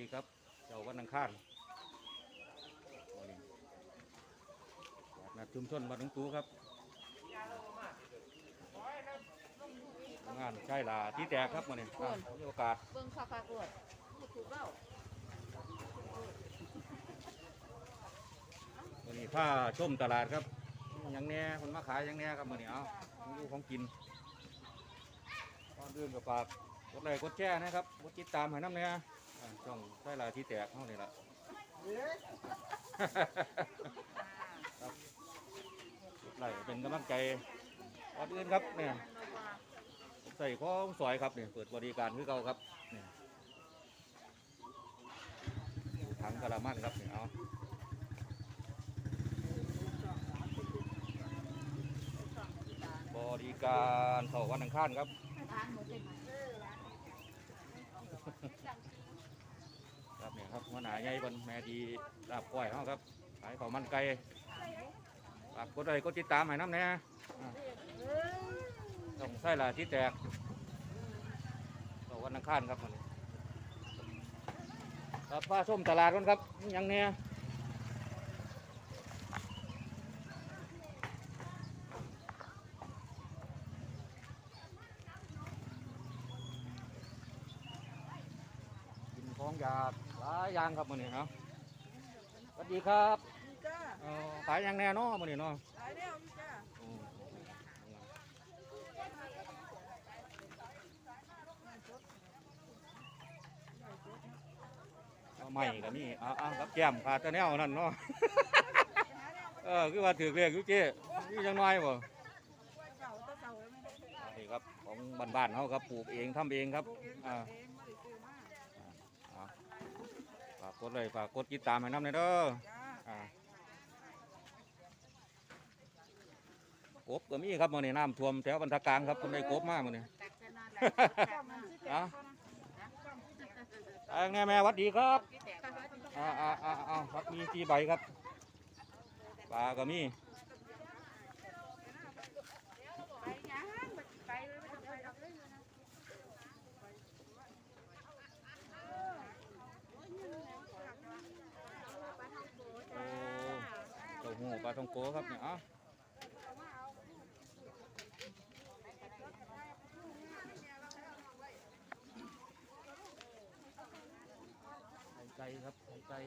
ดีครับ เจ้าวันอังคารวันนี้ตลาดนัดชุมชนบ้านหนองตูครับ งานใช่ล่ะที่แตกครับวันนี้อะมีโอกาส เบิ่งคักคักๆเลยพูดถูกแล้ววันนี้ผ้าชมตลาดครับหยังแหน่คนมาขายหยังแหน่ครับวันนี้เอาของดูของกินก่อนอื่นกับฝากกดไลค์กดแชร์นะครับกดติดตามให้น้ำเนี่ยอ่า ช่องใช่ล่ะที่แตกเท่านี้ละครับกดไลเป็นกำลังใจก่อนอื่นครับเนี่ยใส่ข้อสอยครับเนี่ยเปิดบริการคือเก่าครับเนี่ยถังกะละมังครับเนี่ยเอาบริการเสาร์วันอังคารครับร้านครับเนี่ยครับหัวหน้า ใหญ่บนแม่ดีลาบก้อยเขาครับขายข้าวมันไก่ฝากกดไลค์กดติดตามให้น้ำแน่ต้องใส่ละที่แตกต่อวันอังคารครับวันครับป้าส้มตลาดกันครับยังเนี่ย ของอยากหลายอย่างครับวันนี้ครับสวัสดีครับจ้าเอ่อขายหยังแน่เนาะวันนี้เนาะขายแล้วจ้าโอ้เอาใหม่ก็มีเอ่าเอากับแก้มขาดแตะแนวนั่นเนาะ เออคือว่าถือเรียกคือเจ๊มีจังน้อยบ่เก่าตัวเก่าไม่ได้นี่ครับของบ้านๆเขาครับปลูกเองทำเองครับปลูกเองอ่าเองไม่ได้ซื้อมา อ่าฝา กกดเลยฝากกดติดตามให้น้ำหน่อยเด้อจ้าอ่ากบก็มีครับมื้อนี้น้ำท่วมแถวบรรทกลางครับคนได้กบมากมื้อนี้ตักจะนานจ้ามันสิแตอะกก่อนอ่าไงแม่หวัดดีครับที่แตกอ่าอ่าอ่าอ่าครับมีกี่ใบครับปลาก็มี ไปยังไปเลยไม่ต้องไปดอกเลยนะ โอ้เต้าหู้ปลาทองโกครับเนี่ยอะไข่ไก่ครับไข่ไก่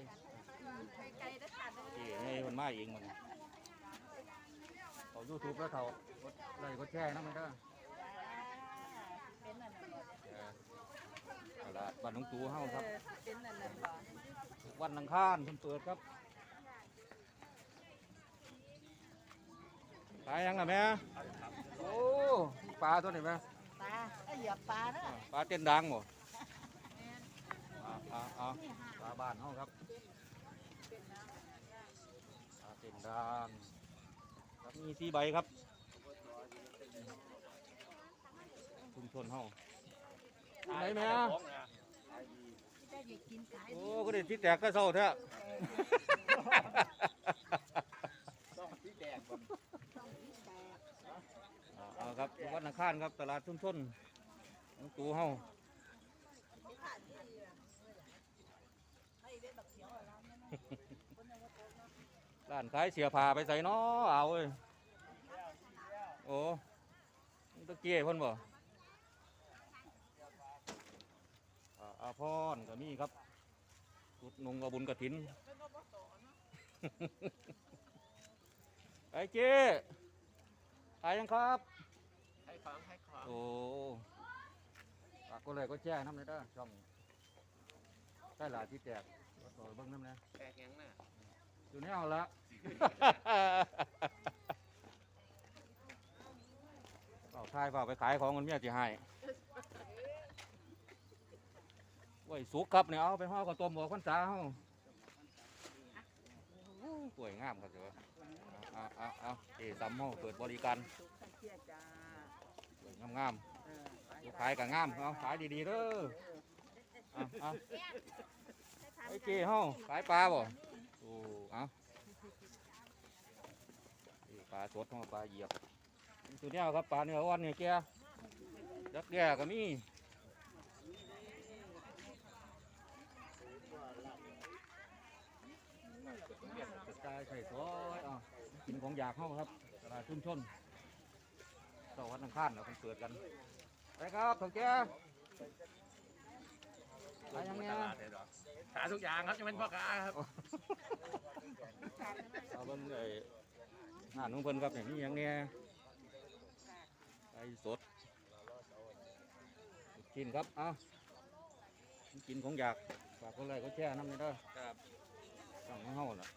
ไกลได้ขาดเลยเอ๋ให้มันมาเองมันเขายูทูบแล้วเขากดไลค์กดแชร์นะไม่ได้เป็นนั่นน่ะบ่เออตลาดบ้านหนองตูเฮาครับ เป็นนั่นน่ะบ่วันอังคารเพิ่นเปิดครับ ขายยังล่ะแม่ โอ้ ปลาตัวนี้แม่ปลาไอ้เหยียบปลาเนาะปลาเต้นดังบ่อ่าอ่าอ่าปลาบ้านเฮาครับ ปลาเต้นดังครับมีสี่ใบครับชุมชนเฮาไหนแม่ได้อยากกินขายโอ้ ก็ได้ที่แตกก็เศร้าแท้ต้องที่แดงก่อน ต้องที่แตก อ่าเอาครับ วันคารครับตลาดชุมชนของตูเฮาร้านขายเสียผ้าไปใส่น้อเอาเว้ยโอ้ตะเกียเพ่นบ่อาอาพรก็มีครับกุดนงกระบุญกระถินไอ้เจ๊ขายยังครับ ของให้ของโอ้ปากก็เลยก็แจ้งน้ำเลยเด้อช่องใต้หลาที่แตกต่อเบิ้งน้ำนะแตกยังน่ะอยู่แนวละ เอาทายเปล่าไปขายของมันเมียสิให้ไว้สุกครับเนี่ยเอาไปห่อกับต้มบอกคนสาเฮาโอ้ยป่วยงามครับเจ้าเอาเอาเอาเอ๋ซัมเฮาเปิดบริการ งามๆลูกขายกันงามเอาขายดีๆเด้อเอาเไอ้เกห้องาขายปลาบ่โอ้เอาปลาสดปลาเหยียบตัวเนี้ยครับปลาเนื้ออ่อนเนี่ยแกยักแก่ก็มีกระจายใส่ซอยกินของอยากเข้าครับตลาดชุมชน เสาร์วันอังคารเราเพิ่งเปิดกัน ไปครับถกแกไปยังเนี้ยหาทุกอย่างครับจะเป็นพ่อค้าครับเอาเบิ่งไอ้หน้านุ่งเพิ่นครับเนี่ยมีหยังเนี่ยไอ้สด กินครับเอากินของอยากฝากคนไรก็แช่น้ำนี่เด้อครับต้องให้เฮาน่ะ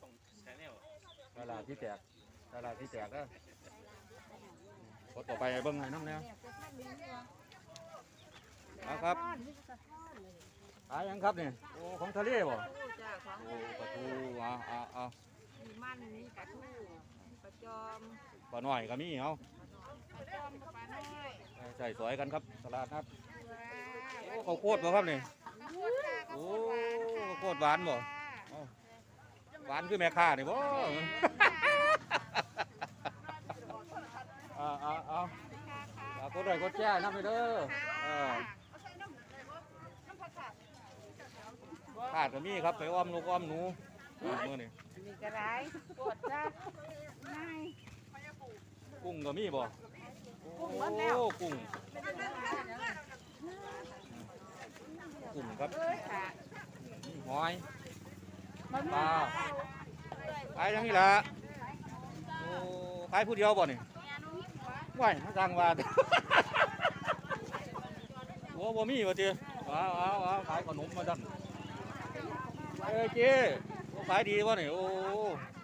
ส่งแชนแนลตลาดที่แตก ตลาดที่แตกเด้อพอต่อไปเบิ่งให้น้ำเนี่ยเอาครับขายหยังครับเนี่ยโอ้ของทะเลบ่จ้าของโอ้ปลาทูเอาเอาเอามีมันมีกระทู้ปลาจอมปลาหน่อยก็มีเอาปลาจอมกับปลาน้อยใส่สวยกันครับตลาดนัดว้าโอ้ข้าวโพดบ่ครับนี่ข้าวโพดค่ะข้าวโอ้โพดหวานค่ะข้าวโพดหวานบ่หวานคือแม่ค้านี่บ่ เอาเอาเอาเอากดไลค์กดแชร์นำไปเด้อเออขาดก็มีครับไปอ้อมลูกอ้อมหนูเอามื้อนี้มีกระไรปวดจ้าง่ายกุ้งก็มีบ่กุ้งหมดแล้วโอ้กุ้งกุ้งครับเอ้ยค่ะมีหอยมันปลาขายจังนี้ล่ะโอ้ขายผู้เดียวบ่นี่ ไหวมาสั่งว่าโอ้บ่มีว่าติเอาเอาเอาขายขนมมาดันเอ้ยเจ๊โอ้ขายดีวะนี่โอ้อ่าอ่าอ่า